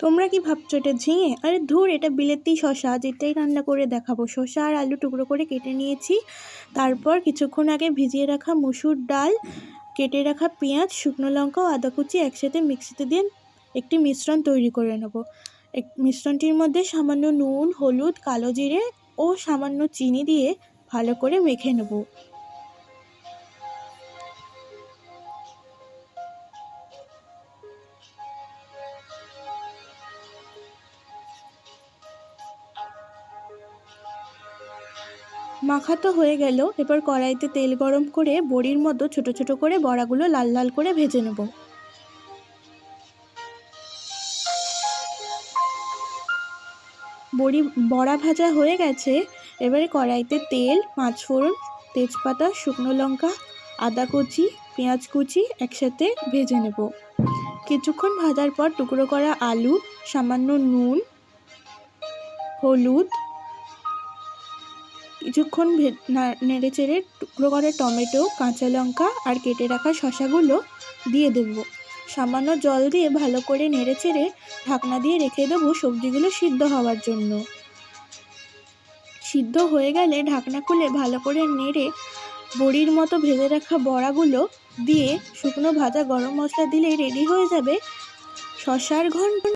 তোমরা কি ভাবছ এটা ঝিঙে? আরে ধুর, এটা বিলেতি শশা যেটাই রান্না করে দেখাবো। শশা আর আলু টুকরো করে কেটে নিয়েছি। তারপর কিছুক্ষণ আগে ভিজিয়ে রাখা মুসুর ডাল, কেটে রাখা পেঁয়াজ, শুকনো লঙ্কা ও আদা কুচি একসাথে মিক্সিতে দিয়ে একটি মিশ্রণ তৈরি করে নেব। এক মিশ্রণটির মধ্যে সামান্য নুন, হলুদ, কালো জিরে ও সামান্য চিনি দিয়ে ভালো করে মেখে নেব। মাখা তো হয়ে গেল, এবার কড়াইতে তেল গরম করে বড়ির মতো ছোট ছোট করে বড়াগুলো লাল লাল করে ভেজে নেব। বড়ি, বড়া ভাজা হয়ে গেছে, এবারে কড়াইতে তেল পাঁচফোড়ন তেজপাতা, শুকনো লঙ্কা, আদা কুচি, পেঁয়াজ কুচি একসাথে ভেজে নেব। কিছুক্ষণ ভাজার পর টুকরো করা আলু, সামান্য নুন, হলুদ কিছুক্ষণ নেড়ে চেড়ে টুকরো করে টমেটো, কাঁচা লঙ্কা আর কেটে রাখা শশাগুলো দিয়ে দেবো। সামান্য জল দিয়ে ভালো করে নেড়ে চেড়ে ঢাকনা দিয়ে রেখে দেবো সবজিগুলো সিদ্ধ হওয়ার জন্য। সিদ্ধ হয়ে গেলে ঢাকনা খুলে ভালো করে নেড়ে বড়ির মতো ভেজে রাখা বড়াগুলো দিয়ে শুকনো ভাজা গরম মশলা দিলেই রেডি হয়ে যাবে শশার ঘন্ট।